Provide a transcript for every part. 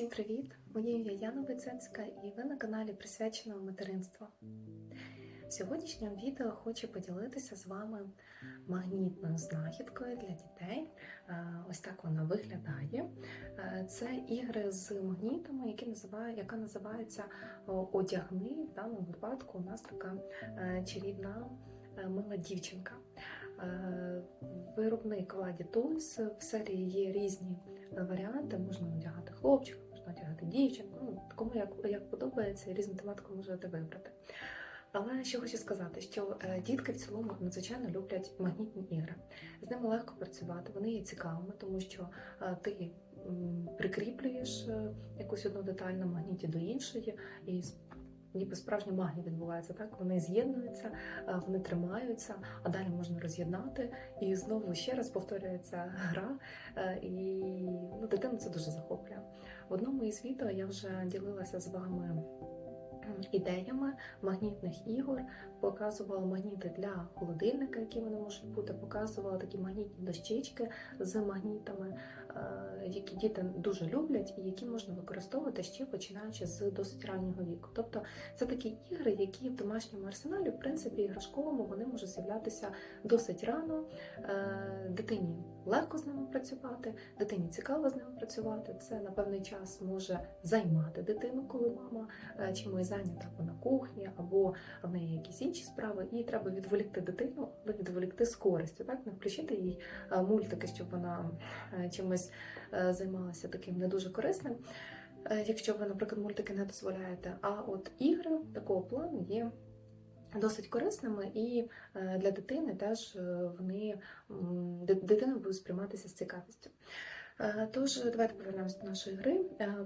Всім привіт! Моє ім'я Яна Виценська і ви на каналі присвяченому материнству. В сьогоднішньому відео хочу поділитися з вами магнітною знахідкою для дітей. Ось так вона виглядає. Це ігри з магнітами, які називає, яка називається Одягни. В даному випадку у нас така е, чарівна е, мила дівчинка. Е, Виробник Ладі Tools. В серії є різні варіанти. Можна одягати хлопчика, одягати дівчинку. Ну, кому як, як подобається, різну тематику можете вибрати. Але що хочу сказати, що е, дітки в цілому надзвичайно люблять магнітні ігри. З ними легко працювати, вони є цікавими, тому що е, ти прикріплюєш е, якусь одну деталь на магніті до іншої, і ніби справжня магія відбувається. Так вони з'єднуються, вони тримаються, а далі можна роз'єднати. І знову ще раз повторюється гра, і ну, дитину це дуже захоплює. В одному із відео я вже ділилася з вами ідеями магнітних ігор, показувала магніти для холодильника, які вони можуть бути, показувала такі магнітні дощечки з магнітами, е, які діти дуже люблять і які можна використовувати ще починаючи з досить раннього віку. Тобто це такі ігри, які в домашньому арсеналі, в принципі, іграшковому, вони можуть з'являтися досить рано. Е, Дитині легко з ними працювати, дитині цікаво з ними працювати. Це на певний час може займати дитину, коли мама е, чимось зайнята або на кухні, або в неї якісь інші справи, і треба відволікти дитину, але відволікти з користю, так не включити їй е, мультики, щоб вона е, чимось е, займалася таким не дуже корисним. Якщо ви, наприклад, мультики не дозволяєте, а от ігри такого плану є досить корисними, і для дитини теж вони дитина буде сприйматися з цікавістю. Тож давайте повернемося до нашої гри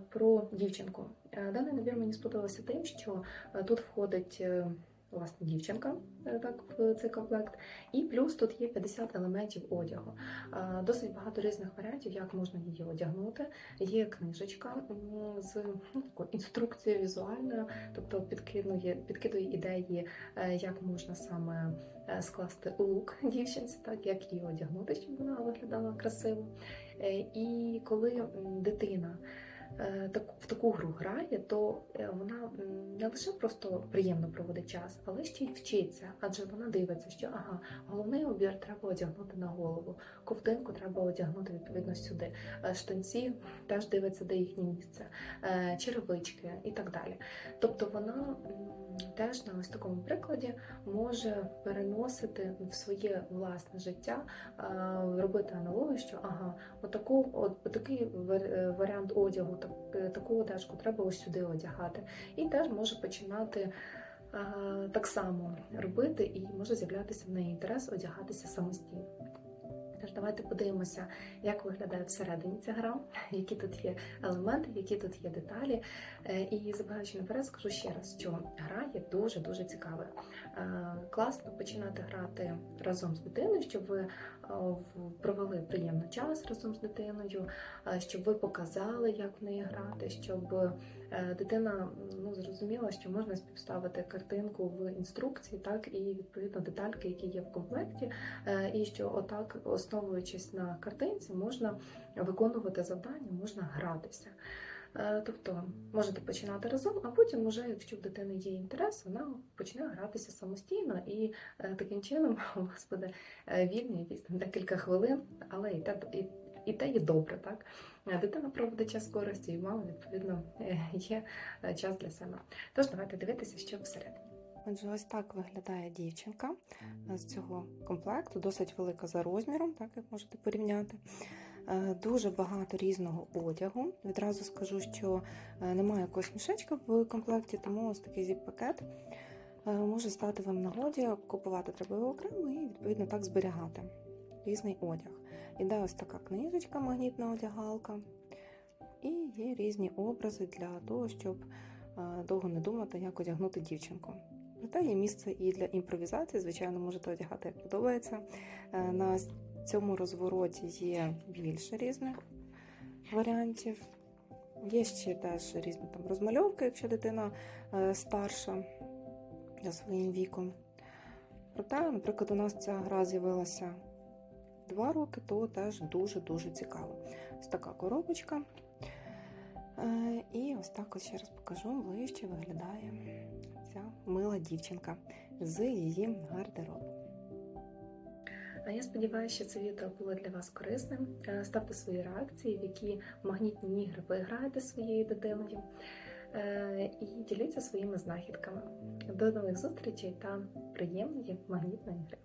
про дівчинку. Е, Даний набір мені сподобався тим, що е, тут входить е, власне дівчинка так в цей комплект, і плюс тут є 50 елементів одягу. Досить багато різних варіантів, як можна її одягнути. Є книжечка з ну, такою інструкцією візуальною, тобто підкидує, підкидує ідеї, як можна саме скласти лук дівчинці, так як її одягнути, щоб вона виглядала красиво. І коли дитина в таку гру грає, то е, вона не лише просто приємно проводить час, але ще й вчиться, адже вона дивиться, що ага, головний убір треба одягнути на голову, ковтинку треба одягнути відповідно сюди. е, Штанці теж дивиться, де їхнє місце, е, черевички і так далі. Тобто вона теж на ось такому прикладі може переносити в своє власне життя, е, робити аналогію, що ага, отаку, от, такий варіант одягу, так, е, таку одежку треба ось сюди одягати. І теж може починати а, так само робити, і може з'являтися в неї інтерес одягатися самостійно. Тож давайте подивимося, як виглядає всередині ця гра, які тут є елементи, які тут є деталі. Е, І забігаючи наперед, скажу ще раз, що гра є дуже-дуже цікавою. Е, Класно починати грати разом з дитиною, щоб ви провели приємний час разом з дитиною, е, щоб ви показали, як в неї грати, щоб дитина ну, зрозуміла, що можна співставити картинку в інструкції, так і відповідно детальки, які є в комплекті, Е, і що отак, основуючись на картинці, можна виконувати завдання, можна гратися. Е, Тобто можете починати разом, а потім, уже, якщо в дитини є інтерес, вона почне гратися самостійно, і е, таким чином у вас буде е, вільні якісь там декілька хвилин, але і те, і, і те є добре, так? Е, Дитина проводить час з і в мами, відповідно, е, є е, час для себе. Тож давайте дивитися, що всередині. Отже, ось так виглядає дівчинка з цього комплекту, досить велика за розміром, так як можете порівняти. Дуже багато різного одягу. Відразу скажу, що немає якогось мішечка в комплекті, тому ось такий зіп-пакет може стати вам нагоді. Купувати треба його окремо і відповідно так зберігати різний одяг. Іде ось така книжечка, магнітна одягалка, і є різні образи для того, щоб довго не думати, як одягнути дівчинку. Проте є місце і для імпровізації, звичайно, можете одягати як подобається. Е, На цьому розвороті є більше різних варіантів. Є ще теж різні там розмальовки, якщо дитина е, старша за своїм віком. Проте, наприклад, у нас ця гра з'явилася два роки, то теж дуже-дуже цікаво. Ось така коробочка. Е, І ось так ще раз покажу ближче виглядає ця мила дівчинка з її гардеробу. А я сподіваюся, що це відео було для вас корисним. Е, Ставте свої реакції, в які магнітні ігри ви граєте своєю дитиною. Е, І діліться своїми знахідками. До нових зустрічей та приємної магнітної гри!